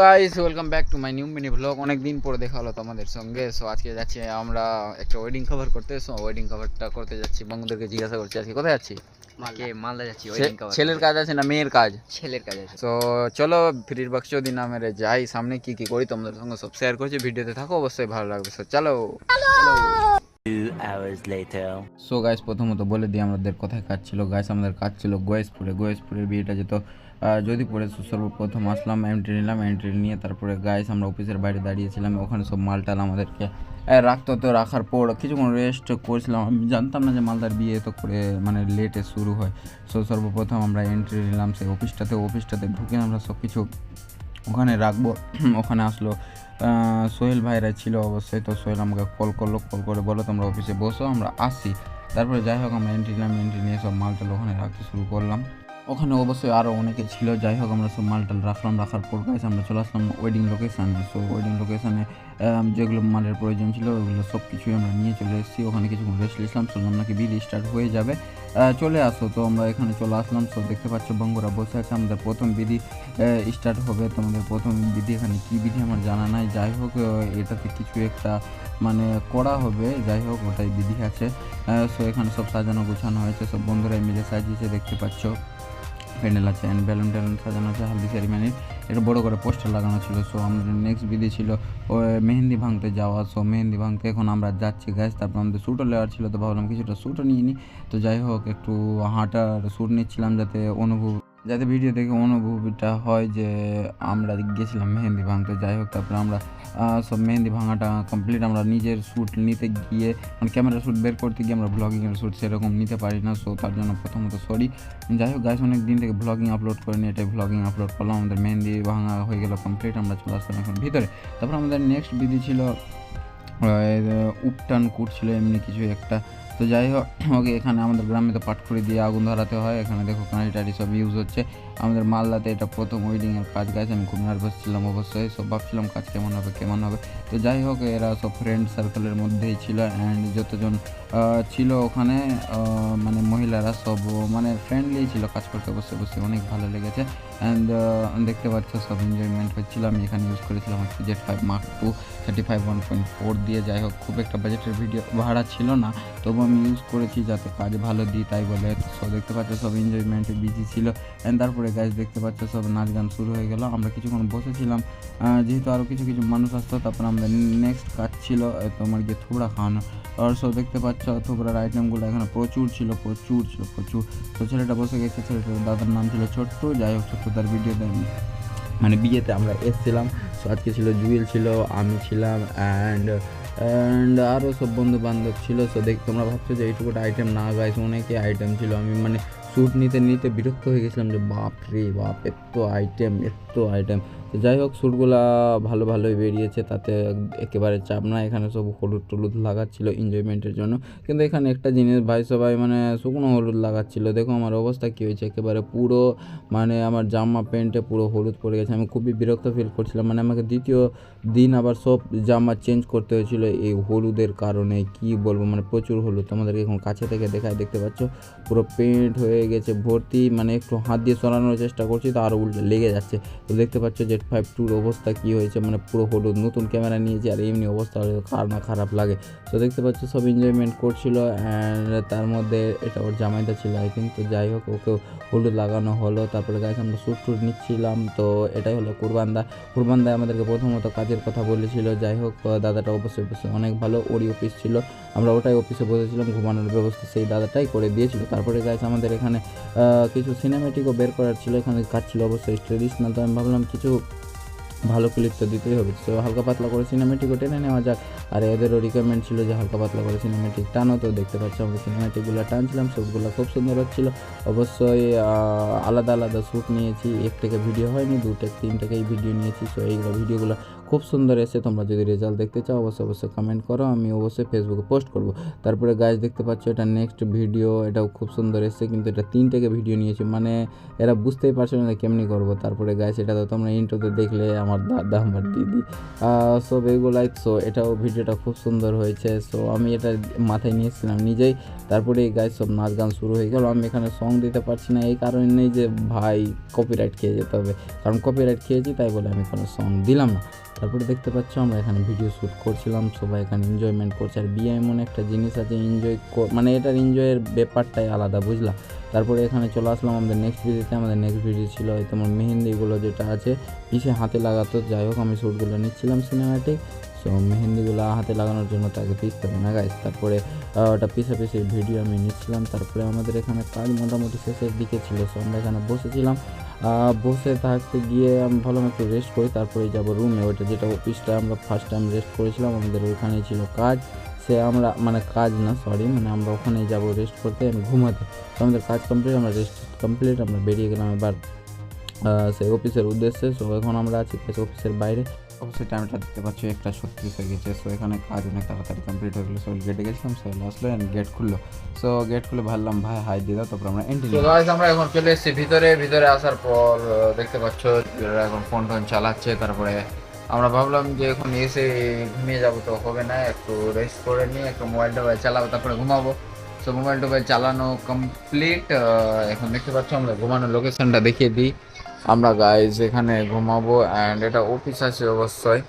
Guys welcome back to my new mini blog অনেক দিন পরে দেখা হলো তোমাদের সঙ্গে। সো আজকে যাচ্ছি আমরা একটা ওয়েডিং কভার করতে। সো ওয়েডিং কভারটা করতে যাচ্ছি। বন্ধুদেরকে জিজ্ঞাসা করছি আজকে কোথায় যাচ্ছি? মালদা। মালদা যাচ্ছি ওয়েডিং কভার ছেলের কাজ আছে না মেয়ের কাজ? ছেলের কাজ আছে। সো চলো ফ্রির বাক্স যদি না মেরে যাই। সামনে কি কি করি তোমাদের সঙ্গে সব শেয়ার করছি। ভিডিওতে থাকো অবশ্যই ভালো লাগবে। সো চলো। Two hours later. So guys প্রথমত বলে দিই, আমাদের কোথায় কাজ ছিল। গাইস আমাদের কাজ ছিল গোয়েসপুরে গোয়েসপুরের বিয়েটা যেত যদি পরে সর্বপ্রথম আসলাম এন্ট্রি নিলাম এন্ট্রি নিয়ে তারপরে গাইস আমরা অফিসের বাইরে দাঁড়িয়েছিলাম। ওখানে সব মালটাল আমাদেরকে রাখতো তো, রাখার পর কিছুক্ষণ রেস্ট করছিলাম। আমি জানতাম না যে মালদার বিয়ে তো করে মানে লেটে শুরু হয়। সো সর্বপ্রথম আমরা এন্ট্রি নিলাম, সেই অফিসটাতে অফিসটাতে ঢুকে আমরা সব কিছু ওখানে রাখব। ওখানে আসলো। সোহেল ভাইরা ছিল অবশ্যই, তো সোহেল আমাকে কল করল কল করে বলো তোমরা অফিসে বসো, আমরা আসি তারপরে যাই হোক, আমরা এন্ট্রি নিলাম এন্ট্রি নিয়ে সব মালটাল ওখানে রাখতে শুরু করলাম। ওখানে অবশ্যই আরও অনেকে ছিল, যাই হোক, আমরা সব মালটাল রাখলাম, রাখার পর গাইছে আমরা চলে আসলাম ওয়েডিং লোকেশানে সো ওয়েডিং লোকেশানে যেগুলো মালের প্রয়োজন ছিল, ওগুলো সব কিছুই আমরা নিয়ে চলে এসেছি। ওখানে কিছুক্ষণ রেস্ট নিয়েছিলাম শুনলাম নাকি বিধি স্টার্ট হয়ে যাবে। চলে আসো, তো আমরা এখানে চলে আসলাম। সো দেখতে পাচ্ছ বঙ্গরা বসে আছে আমাদের প্রথম বিধি স্টার্ট হবে। তোমাদের প্রথম বিধি এখানে কী বিধি আমার জানা নাই। যাই হোক এটাতে কিছু একটা মানে করা হবে। যাই হোক, ওটাই বিধি আছে। সো এখানে সব সাজানো গোছানো হয়েছে। সব বন্ধুরা মিলে সাজিয়েছে, দেখতে পাচ্ছ। প্যান্ডেল আছে অ্যান্ড বেলুন টেলুন সাজানো আছে, হালদি সেরিমানির এটা বড় করে পোস্টার লাগানো ছিল। সো আমাদের নেক্সট বিধি ছিল মেহেন্দি ভাঙতে যাওয়া। সো মেহেন্দি ভাঙতে এখন আমরা যাচ্ছি গ্যাস তারপর আমাদের শ্যুটও লেওয়ার ছিল, তো ভাবলাম কিছুটা শ্যুটও নিয়ে নিই তো যাই হোক, একটু হাঁটার শ্যুট নিচ্ছিলাম যাতে অনুভব যাতে ভিডিও দেখে অনুভূতিটা হয় যে আমরা গেছিলাম মেহেন্দি ভাঙতে, যাই হোক, তারপরে আমরা সব মেহেন্দি ভাঙাটা কমপ্লিট আমরা নিজের শ্যুট নিতে গিয়ে মানে ক্যামেরা শ্যুট বের করতে গিয়ে আমরা ব্লগিংয়ের শ্যুট সেরকম নিতে পারি না সো তার জন্য প্রথমত সরি যাই হোক গাছ অনেক দিন থেকে ব্লগিং আপলোড করিনি, এটাই ব্লগিং আপলোড করলাম, আমাদের মেহেন্দি ভাঙা হয়ে গেল কমপ্লিট আমরা চলে আসলাম এখন ভিতরে। তারপর আমাদের নেক্সট বিধি ছিল উপটান কুট ছিল, এমনি কিছু একটা। তো যাই হোক, ওকে এখানে আমাদের গ্রামে তো পাটখড়ি দিয়ে আগুন ধরাতে হয়। এখানে দেখো কাঁড়ি টাড়ি সব ইউজ হচ্ছে। আমাদের মালদাতে এটা প্রথম ওয়েডিংয়ের কাজ গাছ আমি খুব নার্ভাস ছিলাম অবশ্যই। সব ভাবছিলাম কাজ কেমন হবে কেমন হবে। তো যাই হোক, এরা সব ফ্রেন্ড সার্কেলের মধ্যেই ছিল অ্যান্ড যতজন ছিল ওখানে মানে মহিলারা সব মানে ফ্রেন্ডলি ছিল কাজ করতে বসে বসে অনেক ভালো লেগেছে। অ্যান্ড দেখতে পাচ্ছ সব এনজয়মেন্ট হচ্ছিল। আমি এখানে ইউজ করেছিলাম হচ্ছে Z five mark two thirty five one point four দিয়ে। যাই হোক, খুব একটা বাজেটের ভিডিও ভাড়া ছিল না। তবু আমি ইউজ করেছি যাতে কাজ ভালো দিই, তাই বলে। সো দেখতে পাচ্ছ সব এনজয়মেন্টে বিজি ছিল। অ্যান্ড তারপরে গাছ দেখতে পাচ্ছ, সব নাচ গান শুরু হয়ে গেল। আমরা কিছুক্ষণ বসেছিলাম যেহেতু আরও কিছু কিছু মানুষ আসতো, তারপর আমাদের নেক্সট কাজ ছিল তোমার গিয়ে থুবড়া খাওয়ানো। আর সব দেখতে পাচ্ছ, থুবড়ার আইটেমগুলো এখানে প্রচুর ছিল প্রচুর ছিল, প্রচুর। তো ছেলেটা বসে গেছে, ছেলেটার দাদার নাম ছিল ছোট্ট, যাই হোক, ছোট্ট তার ভিডিওতে মানে বিয়েতে আমরা এসেছিলাম। সো আজকে ছিল জুয়েল ছিল, আমি ছিলাম অ্যান্ড অ্যান্ড আরও সব বন্ধু বান্ধব ছিল। সো দেখ, তোমরা ভাবছ যে এইটুকুটা আইটেম না গাইস অনেকে আইটেম ছিল। আমি মানে শ্যুট নিতে নিতে বিরক্ত হয়ে গেছিলাম যে বাপ রে বাপ এত আইটেম এত আইটেম যাই হোক শ্যুটগুলা ভালো ভালোই বেরিয়েছে, তাতে একেবারে চাপ না এখানে সব হলুদ টলুদ লাগাচ্ছিল এনজয়মেন্টের জন্য। কিন্তু এখানে একটা জিনিস, ভাই, সবাই মানে শুকনো হলুদ লাগাচ্ছিল। দেখো আমার অবস্থা কী হয়েছে, একেবারে পুরো মানে আমার জামা, প্যান্টে পুরো হলুদ পড়ে গেছে। আমি খুবই বিরক্ত ফিল করছিলাম। মানে আমাকে দ্বিতীয় দিন আবার সব জামা চেঞ্জ করতে হয়েছিল এই হলুদের কারণে। কি বলব মানে প্রচুর হলুদ। তোমাদেরকে এখন কাছে থেকে দেখায়, দেখতে পাচ্ছ? পুরো পেন্ট হয়ে গেছে, ভর্তি। মানে একটু হাত দিয়ে সরানোর চেষ্টা করছি, তো আরও উল্টে লেগে যাচ্ছে। তো দেখতে পাচ্ছ জেড ফাইভ টুর অবস্থা কী হয়েছে? মানে পুরো হলুদ নতুন ক্যামেরা নিয়েছি আর এমনি অবস্থা হলে কার না খারাপ লাগে। তো দেখতে পাচ্ছ সব এনজয়মেন্ট করছিল অ্যান্ড তার মধ্যে এটা ওর জামাইটা ছিল আই থিঙ্ক তো যাই হোক ওকে হলুদ লাগানো হলো। তারপরে গাছ আমরা শ্যুট টুট নিচ্ছিলাম। তো এটাই হলো কুরবানদা। কুরবানদা আমাদেরকে প্রথমত কাজের কথা বলেছিল। যাই হোক দাদাটা অবশ্যই অবশ্যই অনেক ভালো। ওরই অফিস ছিল। আমরা ওটাই অফিসে বসেছিলাম। ঘুমানোর ব্যবস্থা সেই দাদাটাই করে দিয়েছিল। তারপরে গাছ আমাদের এখানে কিছু সিনেমেটিকও বের করার ছিল। এখানে কাজ ছিল অবশ্যই। ট্রেডিশনাল তো আমি ভাবলাম কিছু ভালো ক্লিপ তো দিতেই হবে। তো হালকা পাতলা করে সিনেমেটিকও টেনে নেওয়া যাক। আর এদেরও রিকমেন্ড ছিল যে হালকা পাতলা করে সিনেমেটিক টানো। তো দেখতে পাচ্ছ আমরা সিনেমেটিকগুলো টানছিলাম সবগুলো খুব সুন্দর হচ্ছিল। অবশ্যই আলাদা আলাদা শ্যুট নিয়েছি, এক থেকে ভিডিও হয়নি, দু থেকে তিন থেকে এই ভিডিও নিয়েছি। সো এইগুলো ভিডিওগুলো খুব সুন্দর এসে তোমরা যদি রেজাল্ট দেখতে চাও, অবশ্যই অবশ্যই কমেন্ট করো। আমি অবশ্যই ফেসবুকে পোস্ট করব। তারপরে গাছ দেখতে পাচ্ছ এটা নেক্সট ভিডিও এটাও খুব সুন্দর এসেছে, কিন্তু এটা তিন থেকে ভিডিও নিয়েছি। মানে এরা বুঝতেই পারছ না কেমনি করব। তারপরে গাছ এটা তো তোমরা ইন্ট্রোতে দেখলে আমার দাদা, আমার দিদি সব এগুলাই সো এটাও ভিডিওটা খুব সুন্দর হয়েছে। সো আমি এটা মাথায় নিয়েছিলাম নিজেই। তারপরে এই গাছ সব নাচ গান শুরু হয়ে গেল। আমি এখানে সং দিতে পারছি না। এই কারণে নেই যে ভাই কপিরাইট খেয়ে যেতে হবে। কারণ কপিরাইট খেয়েছি, তাই বলে আমি কোনো সং দিলাম না। তারপরে দেখতে পাচ্ছ, আমরা এখানে ভিডিও শ্যুট করছিলাম। সবাই এখানে এনজয়মেন্ট করছে। আর বিয়ে এমন একটা জিনিস আছে এনজয় মানে এটার এনজয়ের ব্যাপারটাই আলাদা, বুঝলা? তারপরে এখানে চলে আসলাম আমাদের নেক্সট ভিডিওতে আমাদের নেক্সট ভিডিও ছিল তোমার মেহেন্দিগুলো যেটা আছে, পিছে হাতে লাগাতো যাই হোক, আমি শ্যুটগুলো নিচ্ছিলাম সিনেমাটিক সো মেহেন্দিগুলো হাতে লাগানোর জন্য তাকে পিসতে হবে না গাইজ তারপরে ওটা পিছে পিসে ভিডিও আমি নিচ্ছিলাম। তারপরে আমাদের এখানে কাজ মোটামুটি শেষের দিকে ছিল। সো আমরা এখানে বসেছিলাম। বসে থাকতে গিয়ে আমি ভাবলাম একটু রেস্ট করি। তারপরে যাব রুমে ওইটা যেটা অফিসটা আমরা ফার্স্ট টাইম রেস্ট করেছিলাম। আমাদের ওইখানেই ছিল কাজ। সে আমরা মানে কাজ না সরি মানে আমরা ওখানেই যাব রেস্ট করতে। আমি ঘুমাতে। তো আমাদের কাজ কমপ্লিট আমরা রেস্ট কমপ্লিট আমরা বেরিয়ে গেলাম। এবার সেই অফিসের উদ্দেশ্যে। সো এখন আমরা আছি অফিসের বাইরে। অবশ্যই টাইমটা দেখতে পাচ্ছি একটা ছত্রিশ হয়ে গেছে। সো এখানে কাজ অনেক তাড়াতাড়ি কমপ্লিট হয়ে গেলো। সো গেটে গেছিলাম সো আসলো গেট খুললো। সো গেট খুলে ভাবলাম ভাই হাই দিয়ে দাও তারপর আমরা এন্ট্রি আমরা এখন চলে এসেছি ভিতরে। ভিতরে আসার পর দেখতে পাচ্ছ এখন ফোন টোন চালাচ্ছে। তারপরে আমরা ভাবলাম যে এখন এসে ঘুমিয়ে যাব তো হবে না? একটু রেস্ট করে নিয়ে একটু মোবাইল টোবাইল চালাবো তারপরে ঘুমাবো। সো মোবাইল টোবাইল চালানো কমপ্লিট এখন দেখতে পাচ্ছ আমরা ঘুমানোর লোকেশনটা দেখিয়ে দিই। আমরা গাইজ এখানে ঘুমাবো অ্যান্ড এটা অফিস আছে অবশ্যই।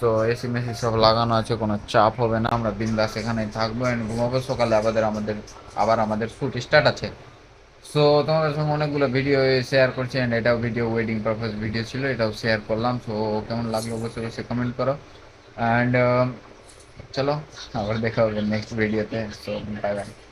তো এসি মেসি সব লাগানো আছে, কোনো চাপ হবে না। আমরা বিন্দাস এখানে থাকব অ্যান্ড ঘুমাবো। সকালে আমাদের আমাদের, আবার আমাদের শ্যুট স্টার্ট আছে। সো তোমাদের সঙ্গে অনেকগুলো ভিডিও শেয়ার করছি অ্যান্ড এটাও ভিডিও ওয়েডিং পারপাস ভিডিও ছিল, এটাও শেয়ার করলাম। সো কেমন লাগল অবশ্যই অবশ্যই কমেন্ট করো। অ্যান্ড চলো, আবার দেখা হবে নেক্সট ভিডিওতে সো বাই বাই